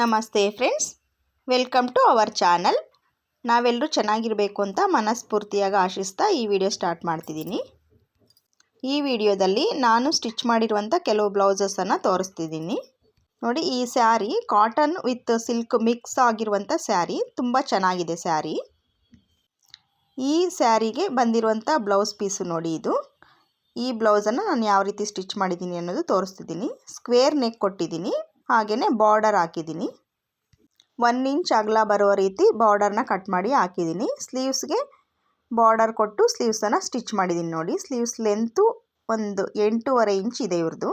ನಮಸ್ತೆ friends welcome to our channel ನಾವೆಲ್ಲರೂ ಚೆನ್ನಾಗಿರಬೇಕು ಅಂತ ಮನಸ್ಫೂರ್ತಿಯಾಗಿ ಆಶಿಸ್ತಾ ಈ ವಿಡಿಯೋ ಸ್ಟಾರ್ಟ್ ಮಾಡ್ತಿದ್ದೀನಿ. ಈ ವಿಡಿಯೋದಲ್ಲಿ ನಾನು ಸ್ಟಿಚ್ ಮಾಡಿರುವಂಥ ಕೆಲವು ಬ್ಲೌಸಸನ್ನು ತೋರಿಸ್ತಿದ್ದೀನಿ. ನೋಡಿ, ಈ sari cotton with silk mix ಆಗಿರುವಂಥ ಸ್ಯಾರಿ ತುಂಬ ಚೆನ್ನಾಗಿದೆ ಸ್ಯಾರಿ ಈ ಸ್ಯಾರಿಗೆ ಬಂದಿರುವಂಥ ಬ್ಲೌಸ್ ಪೀಸು ನೋಡಿ ಇದು. ಈ ಬ್ಲೌಸನ್ನು ನಾನು ಯಾವ ರೀತಿ ಸ್ಟಿಚ್ ಮಾಡಿದ್ದೀನಿ ಅನ್ನೋದು ತೋರಿಸ್ತಿದ್ದೀನಿ. ಸ್ಕ್ವೇರ್ ನೆಕ್ ಕೊಟ್ಟಿದ್ದೀನಿ. ಹಾಗೆಯೇ ಬಾರ್ಡರ್ ಹಾಕಿದ್ದೀನಿ. ಒನ್ ಇಂಚ್ ಅಗಲ ಬರುವ ರೀತಿ ಬಾರ್ಡರ್ನ ಕಟ್ ಮಾಡಿ ಹಾಕಿದ್ದೀನಿ. ಸ್ಲೀವ್ಸ್ಗೆ ಬಾರ್ಡರ್ ಕೊಟ್ಟು ಸ್ಲೀವ್ಸನ್ನು ಸ್ಟಿಚ್ ಮಾಡಿದ್ದೀನಿ ನೋಡಿ. ಸ್ಲೀವ್ಸ್ ಲೆಂತು ಒಂದು ಎಂಟೂವರೆ ಇಂಚ್ ಇದೆ ಇವ್ರದ್ದು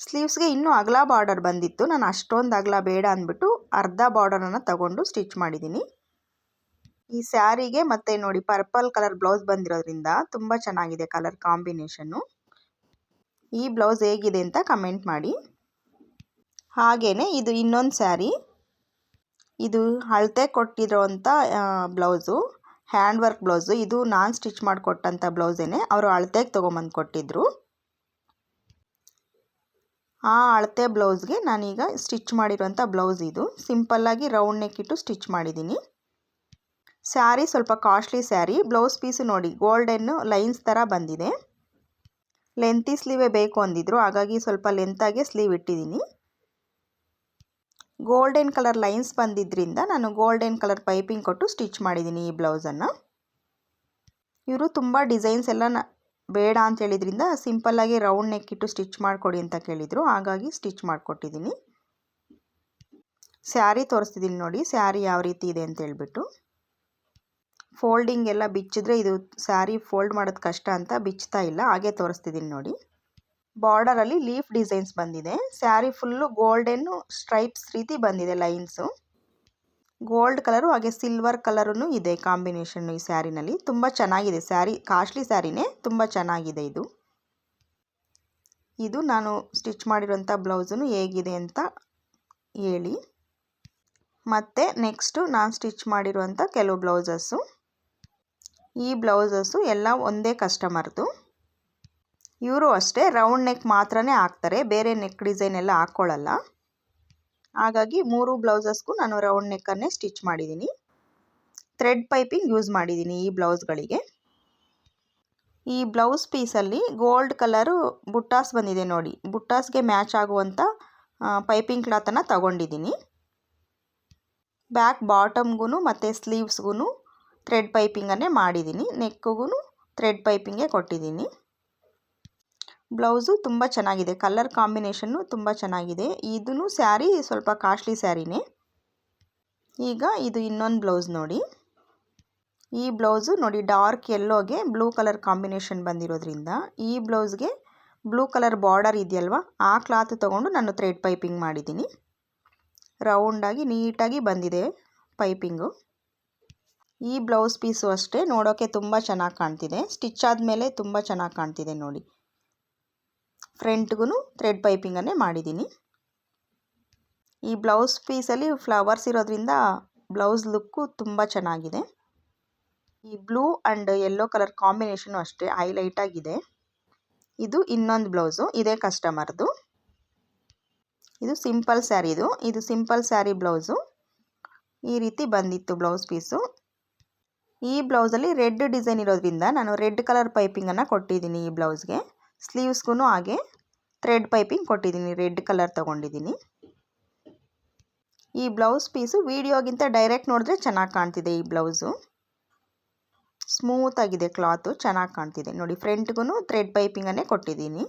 ಸ್ಲೀವ್ಸ್ಗೆ ಇನ್ನೂ ಅಗಲ ಬಾರ್ಡರ್ ಬಂದಿತ್ತು. ನಾನು ಅಷ್ಟೊಂದು ಅಗಲ ಬೇಡ ಅಂದ್ಬಿಟ್ಟು ಅರ್ಧ ಬಾರ್ಡರನ್ನು ತಗೊಂಡು ಸ್ಟಿಚ್ ಮಾಡಿದ್ದೀನಿ. ಈ ಸ್ಯಾರಿಗೆ ಮತ್ತೆ ನೋಡಿ ಪರ್ಪಲ್ ಕಲರ್ ಬ್ಲೌಸ್ ಬಂದಿರೋದ್ರಿಂದ ತುಂಬ ಚೆನ್ನಾಗಿದೆ ಕಲರ್ ಕಾಂಬಿನೇಷನ್ನು ಈ ಬ್ಲೌಸ್ ಹೇಗಿದೆ ಅಂತ ಕಮೆಂಟ್ ಮಾಡಿ. ಹಾಗೆಯೇ ಇದು ಇನ್ನೊಂದು ಸ್ಯಾರಿ. ಇದು ಅಳತೆ ಕೊಟ್ಟಿರೋವಂಥ ಬ್ಲೌಸು ಹ್ಯಾಂಡ್ ವರ್ಕ್ ಬ್ಲೌಸು. ಇದು ನಾನು ಸ್ಟಿಚ್ ಮಾಡಿಕೊಟ್ಟಂಥ ಬ್ಲೌಸೇನೆ. ಅವರು ಅಳತೆಗೆ ತೊಗೊಂಬಂದು ಕೊಟ್ಟಿದ್ದರು ಆ ಅಳತೆ ಬ್ಲೌಸ್ಗೆ ನಾನೀಗ ಸ್ಟಿಚ್ ಮಾಡಿರೋಂಥ ಬ್ಲೌಸ್ ಇದು. ಸಿಂಪಲ್ಲಾಗಿ ರೌಂಡ್ ನೆಕ್ ಇಟ್ಟು ಸ್ಟಿಚ್ ಮಾಡಿದ್ದೀನಿ ಸ್ಯಾರಿ ಸ್ವಲ್ಪ ಕಾಸ್ಟ್ಲಿ ಸ್ಯಾರಿ. ಬ್ಲೌಸ್ ಪೀಸು ನೋಡಿ ಗೋಲ್ಡನ್ನು ಲೈನ್ಸ್ ಥರ ಬಂದಿದೆ. ಲೆಂತಿ ಸ್ಲೀವೇ ಬೇಕು ಅಂದಿದ್ರು. ಹಾಗಾಗಿ ಸ್ವಲ್ಪ ಲೆಂತಾಗೆ ಸ್ಲೀವ್ ಇಟ್ಟಿದ್ದೀನಿ ಗೋಲ್ಡನ್ ಕಲರ್ ಲೈನ್ಸ್ ಬಂದಿದ್ದರಿಂದ ನಾನು ಗೋಲ್ಡನ್ ಕಲರ್ ಪೈಪಿಂಗ್ ಕೊಟ್ಟು ಸ್ಟಿಚ್ ಮಾಡಿದ್ದೀನಿ ಈ ಬ್ಲೌಸನ್ನು ಇವರು ತುಂಬ ಡಿಸೈನ್ಸ್ ಎಲ್ಲ ಬೇಡ ಅಂತ ಹೇಳಿದ್ರಿಂದ ಸಿಂಪಲ್ಲಾಗಿ ರೌಂಡ್ ನೆಕ್ ಇಟ್ಟು ಸ್ಟಿಚ್ ಮಾಡಿಕೊಡಿ ಅಂತ ಕೇಳಿದರು. ಹಾಗಾಗಿ ಸ್ಟಿಚ್ ಮಾಡಿಕೊಟ್ಟಿದ್ದೀನಿ. ಸ್ಯಾರಿ ತೋರಿಸ್ತಿದ್ದೀನಿ ನೋಡಿ, ಸ್ಯಾರಿ ಯಾವ ರೀತಿ ಇದೆ ಅಂತ ಹೇಳ್ಬಿಟ್ಟು. ಫೋಲ್ಡಿಂಗ್ ಎಲ್ಲ ಬಿಚ್ಚಿದ್ರೆ ಇದು ಸ್ಯಾರಿ ಫೋಲ್ಡ್ ಮಾಡೋದು ಕಷ್ಟ ಅಂತ ಬಿಚ್ತಾ ಇಲ್ಲ, ಹಾಗೆ ತೋರಿಸ್ತಿದ್ದೀನಿ ನೋಡಿ. ಬಾರ್ಡರಲ್ಲಿ ಲೀಫ್ ಡಿಸೈನ್ಸ್ ಬಂದಿದೆ. ಸ್ಯಾರಿ ಫುಲ್ಲು ಗೋಲ್ಡೆನ್ನು ಸ್ಟ್ರೈಪ್ಸ್ ರೀತಿ ಬಂದಿದೆ ಲೈನ್ಸು ಗೋಲ್ಡ್ ಕಲರು ಹಾಗೆ ಸಿಲ್ವರ್ ಕಲರೂ ಇದೆ ಕಾಂಬಿನೇಷನ್ ಈ ಸ್ಯಾರಿನಲ್ಲಿ ತುಂಬ ಚೆನ್ನಾಗಿದೆ ಸ್ಯಾರಿ ಕಾಸ್ಟ್ಲಿ ಸ್ಯಾರಿನೇ ತುಂಬ ಚೆನ್ನಾಗಿದೆ ಇದು. ಇದು ನಾನು ಸ್ಟಿಚ್ ಮಾಡಿರೋಂಥ ಬ್ಲೌಸನ್ನು ಹೇಗಿದೆ ಅಂತ ಹೇಳಿ. ಮತ್ತು ನೆಕ್ಸ್ಟು ನಾನು ಸ್ಟಿಚ್ ಮಾಡಿರುವಂಥ ಕೆಲವು ಬ್ಲೌಸಸ್ಸು ಈ ಬ್ಲೌಸಸ್ಸು ಎಲ್ಲ ಒಂದೇ ಕಸ್ಟಮರ್ದು ಇವರು ಅಷ್ಟೇ ರೌಂಡ್ ನೆಕ್ ಮಾತ್ರನೇ ಹಾಕ್ತಾರೆ, ಬೇರೆ ನೆಕ್ ಡಿಸೈನ್ ಎಲ್ಲ ಹಾಕ್ಕೊಳ್ಳಲ್ಲ ಹಾಗಾಗಿ ಮೂರು ಬ್ಲೌಸಸ್ಗೂ ನಾನು ರೌಂಡ್ ನೆಕ್ಕನ್ನೇ ಸ್ಟಿಚ್ ಮಾಡಿದ್ದೀನಿ. ಥ್ರೆಡ್ ಪೈಪಿಂಗ್ ಯೂಸ್ ಮಾಡಿದ್ದೀನಿ ಈ ಬ್ಲೌಸ್ಗಳಿಗೆ. ಈ ಬ್ಲೌಸ್ ಪೀಸಲ್ಲಿ ಗೋಲ್ಡ್ ಕಲರು ಬುಟ್ಟಾಸ್ ಬಂದಿದೆ ನೋಡಿ. ಬುಟ್ಟಾಸ್ಗೆ ಮ್ಯಾಚ್ ಆಗುವಂಥ ಪೈಪಿಂಗ್ ಕ್ಲಾತನ್ನು ತಗೊಂಡಿದ್ದೀನಿ. ಬ್ಯಾಕ್ ಬಾಟಮ್ಗೂ ಮತ್ತು ಸ್ಲೀವ್ಸ್ಗೂ ಥ್ರೆಡ್ ಪೈಪಿಂಗನ್ನೇ ಮಾಡಿದ್ದೀನಿ. ನೆಕ್ಕಿಗೂ ಥ್ರೆಡ್ ಪೈಪಿಂಗೇ ಕೊಟ್ಟಿದ್ದೀನಿ. ಬ್ಲೌಸು ತುಂಬ ಚೆನ್ನಾಗಿದೆ. ಕಲರ್ ಕಾಂಬಿನೇಷನ್ನು ತುಂಬ ಚೆನ್ನಾಗಿದೆ. ಇದೂ ಸ್ಯಾರಿ, ಸ್ವಲ್ಪ ಕಾಸ್ಟ್ಲಿ ಸ್ಯಾರಿನೇ. ಈಗ ಇದು ಇನ್ನೊಂದು ಬ್ಲೌಸ್ ನೋಡಿ. ಈ ಬ್ಲೌಸು ನೋಡಿ, ಡಾರ್ಕ್ ಎಲ್ಲೋಗೆ ಬ್ಲೂ ಕಲರ್ ಕಾಂಬಿನೇಷನ್ ಬಂದಿರೋದ್ರಿಂದ ಈ ಬ್ಲೌಸ್ಗೆ ಬ್ಲೂ ಕಲರ್ ಬಾರ್ಡರ್ ಇದೆಯಲ್ವ, ಆ ಕ್ಲಾತ್ ತೊಗೊಂಡು ನಾನು ಥ್ರೆಡ್ ಪೈಪಿಂಗ್ ಮಾಡಿದ್ದೀನಿ. ರೌಂಡಾಗಿ ನೀಟಾಗಿ ಬಂದಿದೆ ಪೈಪಿಂಗು. ಈ ಬ್ಲೌಸ್ ಪೀಸು ಅಷ್ಟೇ ನೋಡೋಕ್ಕೆ ತುಂಬ ಚೆನ್ನಾಗಿ ಕಾಣ್ತಿದೆ. ಸ್ಟಿಚ್ ಆದಮೇಲೆ ತುಂಬ ಚೆನ್ನಾಗಿ ಕಾಣ್ತಿದೆ ನೋಡಿ. ಫ್ರಂಟ್ಗೂ ಥ್ರೆಡ್ ಪೈಪಿಂಗನ್ನೇ ಮಾಡಿದ್ದೀನಿ ಈ ಬ್ಲೌಸ್ ಪೀಸಲ್ಲಿ ಫ್ಲವರ್ಸ್ ಇರೋದ್ರಿಂದ ಬ್ಲೌಸ್ ಲುಕ್ಕು ತುಂಬ ಚೆನ್ನಾಗಿದೆ. ಈ blue and yellow colour combination ಅಷ್ಟೇ ಹೈಲೈಟಾಗಿದೆ ಇದು ಇನ್ನೊಂದು ಬ್ಲೌಸು ಇದೇ ಕಸ್ಟಮರ್ದು ಇದು ಸಿಂಪಲ್ ಸ್ಯಾರಿದು ಇದು ಸಿಂಪಲ್ ಸ್ಯಾರಿ ಬ್ಲೌಸು ಈ ರೀತಿ ಬಂದಿತ್ತು ಬ್ಲೌಸ್ ಪೀಸು ಈ ಬ್ಲೌಸಲ್ಲಿ ರೆಡ್ ಡಿಸೈನ್ ಇರೋದ್ರಿಂದ ನಾನು ರೆಡ್ ಕಲರ್ ಪೈಪಿಂಗನ್ನು ಕೊಟ್ಟಿದ್ದೀನಿ ಈ ಬ್ಲೌಸ್ಗೆ ಸ್ಲೀವ್ಸ್ಗೂ ಹಾಗೆ ಥ್ರೆಡ್ ಪೈಪಿಂಗ್ ಕೊಟ್ಟಿದ್ದೀನಿ ರೆಡ್ ಕಲರ್ ತೊಗೊಂಡಿದ್ದೀನಿ. ಈ ಬ್ಲೌಸ್ ಪೀಸು ವೀಡಿಯೋಗಿಂತ ಡೈರೆಕ್ಟ್ ನೋಡಿದ್ರೆ ಚೆನ್ನಾಗಿ ಕಾಣ್ತಿದೆ ಈ ಬ್ಲೌಸು ಸ್ಮೂತಾಗಿದೆ ಕ್ಲಾತು ಚೆನ್ನಾಗಿ ಕಾಣ್ತಿದೆ. ನೋಡಿ ಫ್ರಂಟ್ಗೂ ಥ್ರೆಡ್ ಪೈಪಿಂಗನ್ನೇ ಕೊಟ್ಟಿದ್ದೀನಿ.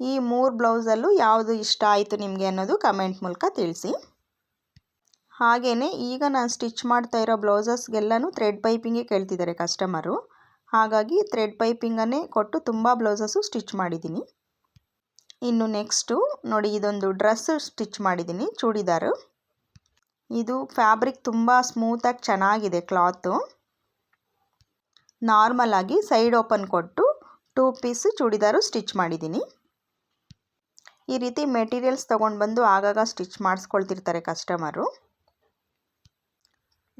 ಈ ಮೂರು ಬ್ಲೌಸಲ್ಲೂ ಯಾವುದು ಇಷ್ಟ ಆಯಿತು ನಿಮಗೆ ಅನ್ನೋದು ಕಮೆಂಟ್ ಮೂಲಕ ತಿಳಿಸಿ. ಹಾಗೆಯೇ ಈಗ ನಾನು ಸ್ಟಿಚ್ ಮಾಡ್ತಾ ಇರೋ ಬ್ಲೌಸಸ್ಗೆಲ್ಲನೂ ಥ್ರೆಡ್ ಪೈಪಿಂಗೇ ಕೇಳ್ತಿದ್ದಾರೆ ಕಸ್ಟಮರು ಹಾಗಾಗಿ ಥ್ರೆಡ್ ಪೈಪಿಂಗನ್ನೇ ಕೊಟ್ಟು ತುಂಬ ಬ್ಲೌಸಸ್ಸು ಸ್ಟಿಚ್ ಮಾಡಿದ್ದೀನಿ. ಇನ್ನು ನೆಕ್ಸ್ಟು ನೋಡಿ ಇದೊಂದು ಡ್ರೆಸ್ ಸ್ಟಿಚ್ ಮಾಡಿದ್ದೀನಿ ಚೂಡಿದಾರು. ಇದು ಫ್ಯಾಬ್ರಿಕ್ ತುಂಬ ಸ್ಮೂತಾಗಿ ಚೆನ್ನಾಗಿದೆ ಕ್ಲಾತು ನಾರ್ಮಲಾಗಿ ಸೈಡ್ ಓಪನ್ ಕೊಟ್ಟು ಟೂ ಪೀಸ್ ಚೂಡಿದಾರು ಸ್ಟಿಚ್ ಮಾಡಿದ್ದೀನಿ. ಈ ರೀತಿ ಮೆಟೀರಿಯಲ್ಸ್ ತೊಗೊಂಡು ಬಂದು ಆಗಾಗ ಸ್ಟಿಚ್ ಮಾಡಿಸ್ಕೊಳ್ತಿರ್ತಾರೆ ಕಸ್ಟಮರು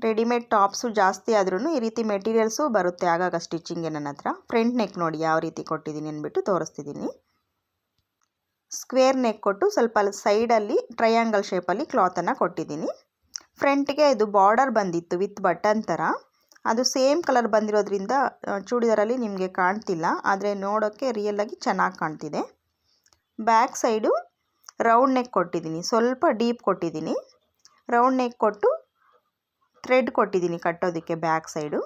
ರೆಡಿಮೇಡ್ ಟಾಪ್ಸು ಜಾಸ್ತಿ ಆದ್ರೂ ಈ ರೀತಿ ಮೆಟೀರಿಯಲ್ಸು ಬರುತ್ತೆ ಆಗಾಗ ಸ್ಟಿಚಿಂಗ್ಗೆ ನನ್ನ ಹತ್ರ. ಫ್ರಂಟ್ ನೆಕ್ ನೋಡಿ ಯಾವ ರೀತಿ ಕೊಟ್ಟಿದ್ದೀನಿ ಅಂದ್ಬಿಟ್ಟು ತೋರಿಸ್ತಿದ್ದೀನಿ. ಸ್ಕ್ವೇರ್ ನೆಕ್ ಕೊಟ್ಟು ಸ್ವಲ್ಪ ಸೈಡಲ್ಲಿ ಟ್ರಯಾಂಗಲ್ ಶೇಪಲ್ಲಿ ಕ್ಲಾತನ್ನು ಕೊಟ್ಟಿದ್ದೀನಿ. ಫ್ರಂಟ್ಗೆ ಇದು ಬಾರ್ಡರ್ ಬಂದಿತ್ತು ವಿತ್ ಬಟನ್ ಥರ. ಅದು ಸೇಮ್ ಕಲರ್ ಬಂದಿರೋದ್ರಿಂದ ಚೂಡಿದಾರಲ್ಲಿ ನಿಮಗೆ ಕಾಣ್ತಿಲ್ಲ, ಆದರೆ ನೋಡೋಕ್ಕೆ ರಿಯಲ್ಲಾಗಿ ಚೆನ್ನಾಗಿ ಕಾಣ್ತಿದೆ. ಬ್ಯಾಕ್ ಸೈಡು ರೌಂಡ್ ನೆಕ್ ಕೊಟ್ಟಿದ್ದೀನಿ, ಸ್ವಲ್ಪ ಡೀಪ್ ಕೊಟ್ಟಿದ್ದೀನಿ. ರೌಂಡ್ ನೆಕ್ ಕೊಟ್ಟು ಥ್ರೆಡ್ ಕೊಟ್ಟಿದ್ದೀನಿ ಕಟ್ಟೋದಕ್ಕೆ ಬ್ಯಾಕ್ ಸೈಡು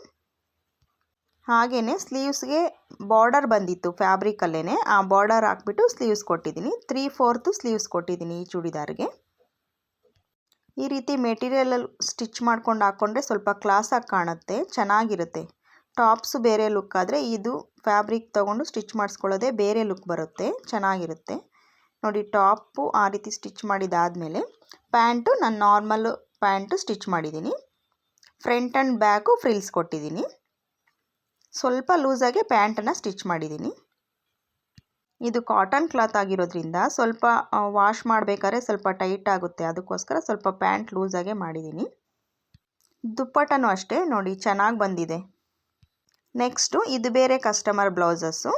ಹಾಗೆಯೇ ಸ್ಲೀವ್ಸ್ಗೆ ಬಾರ್ಡರ್ ಬಂದಿತ್ತು ಫ್ಯಾಬ್ರಿಕಲ್ಲೇ ಆ ಬಾರ್ಡರ್ ಹಾಕ್ಬಿಟ್ಟು ಸ್ಲೀವ್ಸ್ ಕೊಟ್ಟಿದ್ದೀನಿ. ತ್ರೀ ಫೋರ್ತು ಸ್ಲೀವ್ಸ್ ಕೊಟ್ಟಿದ್ದೀನಿ ಈ ಚೂಡಿದಾರ್ಗೆ. ಈ ರೀತಿ ಮೆಟೀರಿಯಲಲ್ಲಿ ಸ್ಟಿಚ್ ಮಾಡ್ಕೊಂಡು ಹಾಕ್ಕೊಂಡ್ರೆ ಸ್ವಲ್ಪ ಕ್ಲಾಸಾಗಿ ಕಾಣುತ್ತೆ, ಚೆನ್ನಾಗಿರುತ್ತೆ. ಟಾಪ್ಸು ಬೇರೆ ಲುಕ್ ಆದರೆ ಇದು ಫ್ಯಾಬ್ರಿಕ್ ತೊಗೊಂಡು ಸ್ಟಿಚ್ ಮಾಡಿಸ್ಕೊಳ್ಳೋದೇ ಬೇರೆ ಲುಕ್ ಬರುತ್ತೆ, ಚೆನ್ನಾಗಿರುತ್ತೆ. ನೋಡಿ ಟಾಪು ಆ ರೀತಿ ಸ್ಟಿಚ್ ಮಾಡಿದಾದಮೇಲೆ ಪ್ಯಾಂಟು ನಾನು ನಾರ್ಮಲ್ ಪ್ಯಾಂಟು ಸ್ಟಿಚ್ ಮಾಡಿದ್ದೀನಿ. ಫ್ರಂಟ್ ಆ್ಯಂಡ್ ಬ್ಯಾಕು ಫ್ರಿಲ್ಸ್ ಕೊಟ್ಟಿದ್ದೀನಿ. ಸ್ವಲ್ಪ ಲೂಸಾಗೆ ಪ್ಯಾಂಟನ್ನು ಸ್ಟಿಚ್ ಮಾಡಿದ್ದೀನಿ. ಇದು ಕಾಟನ್ ಕ್ಲಾತ್ ಆಗಿರೋದ್ರಿಂದ ಸ್ವಲ್ಪ ವಾಶ್ ಮಾಡಬೇಕಾದ್ರೆ ಸ್ವಲ್ಪ ಟೈಟ್ ಆಗುತ್ತೆ. ಅದಕ್ಕೋಸ್ಕರ ಸ್ವಲ್ಪ ಪ್ಯಾಂಟ್ ಲೂಸಾಗೆ ಮಾಡಿದ್ದೀನಿ. ದುಪ್ಪಟ್ಟನೂ ಅಷ್ಟೇ. ನೋಡಿ, ಚೆನ್ನಾಗಿ ಬಂದಿದೆ. ನೆಕ್ಸ್ಟು ಇದು ಬೇರೆ ಕಸ್ಟಮರ್ ಬ್ಲೌಸಸ್ಸು.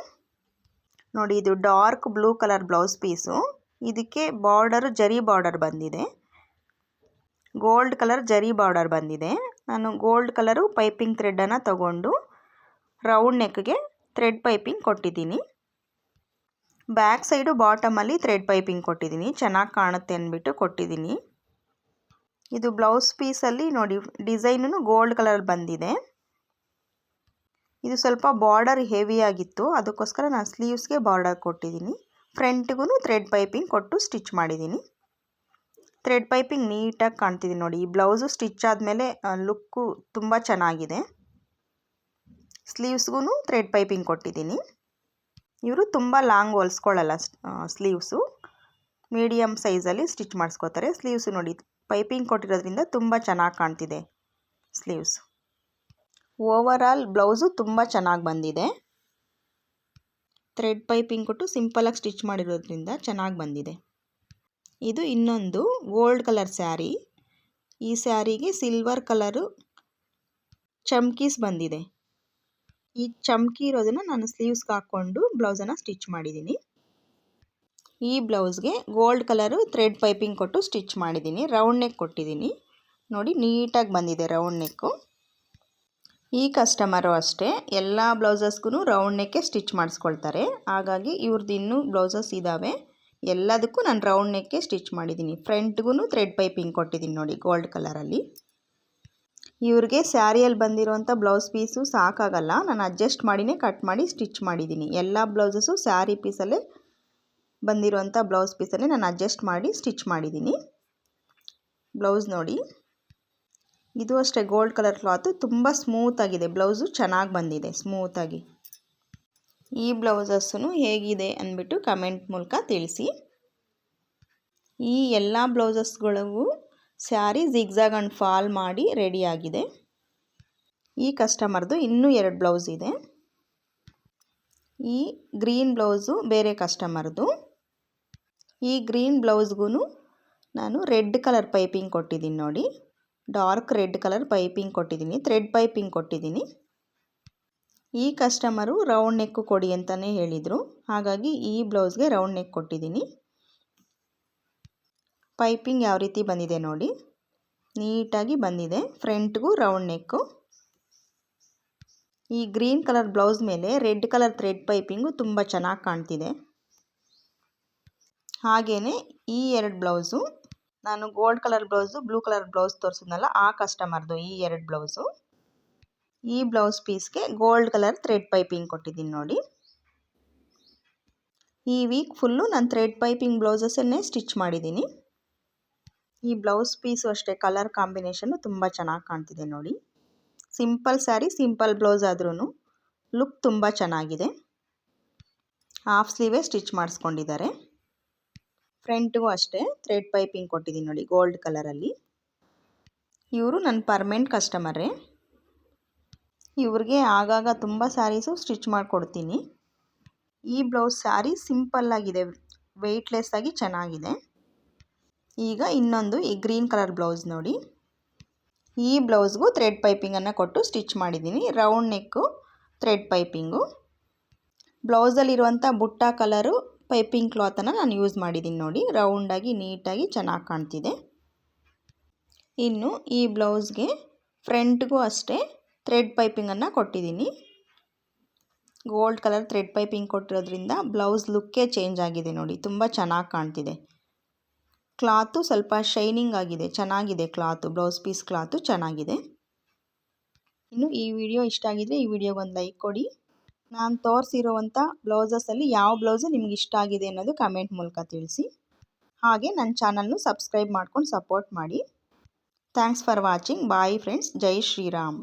ನೋಡಿ, ಇದು dark blue colour blouse piece. ಇದಕ್ಕೆ ಬಾರ್ಡರು ಜರಿ ಬಾರ್ಡರ್ ಬಂದಿದೆ. ಗೋಲ್ಡ್ ಕಲರ್ ಜರಿ ಬಾರ್ಡರ್ ಬಂದಿದೆ. ನಾನು ಗೋಲ್ಡ್ ಕಲರು ಪೈಪಿಂಗ್ ಥ್ರೆಡ್ಡನ್ನು ತಗೊಂಡು ರೌಂಡ್ ನೆಕ್ಗೆ ಥ್ರೆಡ್ ಪೈಪಿಂಗ್ ಕೊಟ್ಟಿದ್ದೀನಿ. ಬ್ಯಾಕ್ ಸೈಡು ಬಾಟಮಲ್ಲಿ ಥ್ರೆಡ್ ಪೈಪಿಂಗ್ ಕೊಟ್ಟಿದ್ದೀನಿ. ಚೆನ್ನಾಗಿ ಕಾಣುತ್ತೆ ಅಂದ್ಬಿಟ್ಟು ಕೊಟ್ಟಿದ್ದೀನಿ. ಇದು ಬ್ಲೌಸ್ ಪೀಸಲ್ಲಿ ನೋಡಿ ಡಿಸೈನು ಗೋಲ್ಡ್ ಕಲರ್ ಬಂದಿದೆ. ಇದು ಸ್ವಲ್ಪ ಬಾರ್ಡರ್ ಹೆವಿ ಆಗಿತ್ತು. ಅದಕ್ಕೋಸ್ಕರ ನಾನು ಸ್ಲೀವ್ಸ್ಗೆ ಬಾರ್ಡರ್ ಕೊಟ್ಟಿದ್ದೀನಿ. ಫ್ರಂಟ್ಗೂ ಥ್ರೆಡ್ ಪೈಪಿಂಗ್ ಕೊಟ್ಟು ಸ್ಟಿಚ್ ಮಾಡಿದ್ದೀನಿ. ಥ್ರೆಡ್ ಪೈಪಿಂಗ್ ನೀಟಾಗಿ ಕಾಣ್ತಿದೆ ನೋಡಿ. ಈ ಬ್ಲೌಸು ಸ್ಟಿಚ್ ಆದಮೇಲೆ ಲುಕ್ಕು ತುಂಬ ಚೆನ್ನಾಗಿದೆ. ಸ್ಲೀವ್ಸ್ಗೂ ಥ್ರೆಡ್ ಪೈಪಿಂಗ್ ಕೊಟ್ಟಿದ್ದೀನಿ. ಇವರು ತುಂಬ ಲಾಂಗ್ ಹೊಲ್ಸ್ಕೊಳ್ಳಲ್ಲ ಸ್ಲೀವ್ಸು. ಮೀಡಿಯಮ್ ಸೈಜಲ್ಲಿ ಸ್ಟಿಚ್ ಮಾಡಿಸ್ಕೋತಾರೆ. ಸ್ಲೀವ್ಸು ನೋಡಿ, ಪೈಪಿಂಗ್ ಕೊಟ್ಟಿರೋದ್ರಿಂದ ತುಂಬ ಚೆನ್ನಾಗಿ ಕಾಣ್ತಿದೆ ಸ್ಲೀವ್ಸ್. ಓವರ್ ಆಲ್ ಬ್ಲೌಸು ತುಂಬ ಚೆನ್ನಾಗಿ ಬಂದಿದೆ. ಥ್ರೆಡ್ ಪೈಪಿಂಗ್ ಕೊಟ್ಟು ಸಿಂಪಲಾಗಿ ಸ್ಟಿಚ್ ಮಾಡಿರೋದ್ರಿಂದ ಚೆನ್ನಾಗಿ ಬಂದಿದೆ. ಇದು ಇನ್ನೊಂದು ಗೋಲ್ಡ್ ಕಲರ್ ಸ್ಯಾರಿ. ಈ ಸ್ಯಾರಿಗೆ ಸಿಲ್ವರ್ ಕಲರು ಚಮ್ಕೀಸ್ ಬಂದಿದೆ. ಈ ಚಮ್ಕಿ ಇರೋದನ್ನು ನಾನು ಸ್ಲೀವ್ಸ್ಗೆ ಹಾಕ್ಕೊಂಡು ಬ್ಲೌಸನ್ನು ಸ್ಟಿಚ್ ಮಾಡಿದ್ದೀನಿ ಈ ಬ್ಲೌಸ್ಗೆ ಗೋಲ್ಡ್ ಕಲರು ಥ್ರೆಡ್ ಪೈಪಿಂಗ್ ಕೊಟ್ಟು ಸ್ಟಿಚ್ ಮಾಡಿದ್ದೀನಿ ರೌಂಡ್ ನೆಕ್ ಕೊಟ್ಟಿದ್ದೀನಿ ನೋಡಿ ನೀಟಾಗಿ ಬಂದಿದೆ ರೌಂಡ್ ನೆಕ್ಕು. ಈ ಕಸ್ಟಮರು ಅಷ್ಟೇ ಎಲ್ಲ ಬ್ಲೌಸಸ್ಗೂ ರೌಂಡ್ ನೆಕ್ಕೆ ಸ್ಟಿಚ್ ಮಾಡಿಸ್ಕೊಳ್ತಾರೆ. ಹಾಗಾಗಿ ಇವ್ರದ್ದು ಇನ್ನೂ ಬ್ಲೌಸಸ್ ಇದ್ದಾವೆ ಎಲ್ಲದಕ್ಕೂ ನಾನು ರೌಂಡ್ ನೆಕ್ಕೆ ಸ್ಟಿಚ್ ಮಾಡಿದ್ದೀನಿ. ಫ್ರಂಟ್ಗೂ ಥ್ರೆಡ್ ಪೈಪಿಂಗ್ ಕೊಟ್ಟಿದ್ದೀನಿ ನೋಡಿ ಗೋಲ್ಡ್ ಕಲರಲ್ಲಿ ಇವ್ರಿಗೆ ಸ್ಯಾರಿಯಲ್ಲಿ ಬಂದಿರುವಂಥ ಬ್ಲೌಸ್ ಪೀಸು ಸಾಕಾಗಲ್ಲ. ನಾನು ಅಡ್ಜಸ್ಟ್ ಮಾಡಿನೇ ಕಟ್ ಮಾಡಿ ಸ್ಟಿಚ್ ಮಾಡಿದ್ದೀನಿ. ಎಲ್ಲ ಬ್ಲೌಸಸ್ಸು ಸ್ಯಾರಿ ಪೀಸಲ್ಲೇ ಬಂದಿರುವಂಥ ಬ್ಲೌಸ್ ಪೀಸಲ್ಲೇ ನಾನು ಅಡ್ಜಸ್ಟ್ ಮಾಡಿ ಸ್ಟಿಚ್ ಮಾಡಿದ್ದೀನಿ. ಬ್ಲೌಸ್ ನೋಡಿ. ಇದು ಅಷ್ಟೇ ಗೋಲ್ಡ್ ಕಲರ್ ಕ್ಲಾತು ತುಂಬ ಸ್ಮೂತಾಗಿದೆ ಬ್ಲೌಸು ಚೆನ್ನಾಗಿ ಬಂದಿದೆ ಸ್ಮೂತಾಗಿ ಈ ಬ್ಲೌಸಸ್ಸು ಹೇಗಿದೆ ಅಂದ್ಬಿಟ್ಟು ಕಮೆಂಟ್ ಮೂಲಕ ತಿಳಿಸಿ. ಈ ಎಲ್ಲ ಬ್ಲೌಸಸ್ಗಳಿಗೂ ಸ್ಯಾರಿ ಜಿಗ್ಜಾಗ್ ಆ್ಯಂಡ್ ಫಾಲ್ ಮಾಡಿ ರೆಡಿಯಾಗಿದೆ. ಈ ಕಸ್ಟಮರ್ದು ಇನ್ನೂ ಎರಡು ಬ್ಲೌಸ್ ಇದೆ. ಈ ಗ್ರೀನ್ ಬ್ಲೌಸು ಬೇರೆ ಕಸ್ಟಮರ್ದು. ಈ ಗ್ರೀನ್ ಬ್ಲೌಸ್ಗೂ ನಾನು ರೆಡ್ ಕಲರ್ ಪೈಪಿಂಗ್ ಕೊಟ್ಟಿದ್ದೀನಿ ನೋಡಿ. ಡಾರ್ಕ್ ರೆಡ್ ಕಲರ್ ಪೈಪಿಂಗ್ ಕೊಟ್ಟಿದ್ದೀನಿ, ಥ್ರೆಡ್ ಪೈಪಿಂಗ್ ಕೊಟ್ಟಿದ್ದೀನಿ. ಈ ಕಸ್ಟಮರು ರೌಂಡ್ ನೆಕ್ಕು ಕೊಡಿ ಅಂತಲೇ ಹೇಳಿದರು. ಹಾಗಾಗಿ ಈ ಬ್ಲೌಸ್ಗೆ ರೌಂಡ್ ನೆಕ್ ಕೊಟ್ಟಿದ್ದೀನಿ. ಪೈಪಿಂಗ್ ಯಾವ ರೀತಿ ಬಂದಿದೆ ನೋಡಿ. ನೀಟಾಗಿ ಬಂದಿದೆ. ಫ್ರಂಟ್ಗೂ ರೌಂಡ್ ನೆಕ್ಕು. ಈ ಗ್ರೀನ್ ಕಲರ್ ಬ್ಲೌಸ್ ಮೇಲೆ ರೆಡ್ ಕಲರ್ ಥ್ರೆಡ್ ಪೈಪಿಂಗು ತುಂಬ ಚೆನ್ನಾಗಿ ಕಾಣ್ತಿದೆ. ಹಾಗೆಯೇ ಈ ಎರಡು ಬ್ಲೌಸು. ನಾನು gold colour blouse, blue colour blouse ತೋರಿಸಿದ್ನಲ್ಲ ಆ ಕಸ್ಟಮರ್ದು ಈ ಎರಡು ಬ್ಲೌಸು. ಈ ಬ್ಲೌಸ್ ಪೀಸ್ಗೆ ಗೋಲ್ಡ್ ಕಲರ್ ಥ್ರೆಡ್ ಪೈಪಿಂಗ್ ಕೊಟ್ಟಿದ್ದೀನಿ ನೋಡಿ. ಈ ವೀಕ್ ಫುಲ್ಲು ನಾನು ಥ್ರೆಡ್ ಪೈಪಿಂಗ್ ಬ್ಲೌಸಸ್ಸನ್ನೇ ಸ್ಟಿಚ್ ಮಾಡಿದ್ದೀನಿ. ಈ ಬ್ಲೌಸ್ ಪೀಸು ಅಷ್ಟೇ ಕಲರ್ ಕಾಂಬಿನೇಷನ್ನು ತುಂಬ ಚೆನ್ನಾಗಿ ಕಾಣ್ತಿದೆ ನೋಡಿ. ಸಿಂಪಲ್ ಸ್ಯಾರಿ ಸಿಂಪಲ್ ಬ್ಲೌಸ್ ಆದ್ರೂ ಲುಕ್ ತುಂಬ ಚೆನ್ನಾಗಿದೆ. Half ಸ್ಲೀವೇ stitch ಮಾಡಿಸ್ಕೊಂಡಿದ್ದಾರೆ. ಫ್ರಂಟ್ಗೂ ಅಷ್ಟೇ ಥ್ರೆಡ್ ಪೈಪಿಂಗ್ ಕೊಟ್ಟಿದ್ದೀನಿ ನೋಡಿ ಗೋಲ್ಡ್ ಕಲರಲ್ಲಿ ಇವರು ನನ್ನ ಪರ್ಮನೆಂಟ್ ಕಸ್ಟಮರೇ ಇವ್ರಿಗೆ ಆಗಾಗ ತುಂಬ ಸ್ಯಾರೀಸು ಸ್ಟಿಚ್ ಮಾಡಿಕೊಡ್ತೀನಿ. ಈ ಬ್ಲೌಸ್ ಸ್ಯಾರಿ ಸಿಂಪಲ್ಲಾಗಿದೆ ವೆಯ್ಟ್ಲೆಸ್ಸಾಗಿ ಚೆನ್ನಾಗಿದೆ. ಈಗ ಇನ್ನೊಂದು ಈ ಗ್ರೀನ್ ಕಲರ್ ಬ್ಲೌಸ್ ನೋಡಿ. ಈ ಬ್ಲೌಸ್ಗೂ ಥ್ರೆಡ್ ಪೈಪಿಂಗನ್ನು ಕೊಟ್ಟು ಸ್ಟಿಚ್ ಮಾಡಿದ್ದೀನಿ ರೌಂಡ್ ನೆಕ್ಕು ಥ್ರೆಡ್ ಪೈಪಿಂಗು ಬ್ಲೌಸಲ್ಲಿರುವಂಥ ಬುಟ್ಟ ಕಲರು ಪೈಪಿಂಗ್ ಕ್ಲಾತನ್ನು ನಾನು ಯೂಸ್ ಮಾಡಿದ್ದೀನಿ ನೋಡಿ ರೌಂಡಾಗಿ ನೀಟಾಗಿ ಚೆನ್ನಾಗಿ ಕಾಣ್ತಿದೆ. ಇನ್ನು ಈ ಬ್ಲೌಸ್ಗೆ ಫ್ರಂಟ್ಗೂ ಅಷ್ಟೇ ಥ್ರೆಡ್ ಪೈಪಿಂಗನ್ನು ಕೊಟ್ಟಿದ್ದೀನಿ ಗೋಲ್ಡ್ ಕಲರ್ ಥ್ರೆಡ್ ಪೈಪಿಂಗ್ ಕೊಟ್ಟಿರೋದ್ರಿಂದ ಬ್ಲೌಸ್ ಲುಕ್ಕೇ ಚೇಂಜ್ ಆಗಿದೆ ನೋಡಿ, ತುಂಬ ಚೆನ್ನಾಗಿ ಕಾಣ್ತಿದೆ. ಕ್ಲಾತು ಸ್ವಲ್ಪ ಶೈನಿಂಗ್ ಆಗಿದೆ, ಚೆನ್ನಾಗಿದೆ ಕ್ಲಾತು, ಬ್ಲೌಸ್ ಪೀಸ್ ಕ್ಲಾತು ಚೆನ್ನಾಗಿದೆ. ಇನ್ನು ಈ ವಿಡಿಯೋ ಇಷ್ಟ ಆಗಿದ್ರೆ ಈ ವಿಡಿಯೋಗೆ ಒಂದು ಲೈಕ್ ಕೊಡಿ. ನಾನು ತೋರಿಸಿರುವಂಥ ಬ್ಲೌಸಸಲ್ಲಿ ಯಾವ ಬ್ಲೌಸು ನಿಮ್ಗೆ ಇಷ್ಟ ಆಗಿದೆ ಅನ್ನೋದು ಕಮೆಂಟ್ ಮೂಲಕ ತಿಳಿಸಿ. ಹಾಗೆ ನನ್ನ ಚಾನಲ್ನು ಸಬ್ಸ್ಕ್ರೈಬ್ ಮಾಡ್ಕೊಂಡು ಸಪೋರ್ಟ್ ಮಾಡಿ. Thanks for watching, bye friends, Jai Shriram.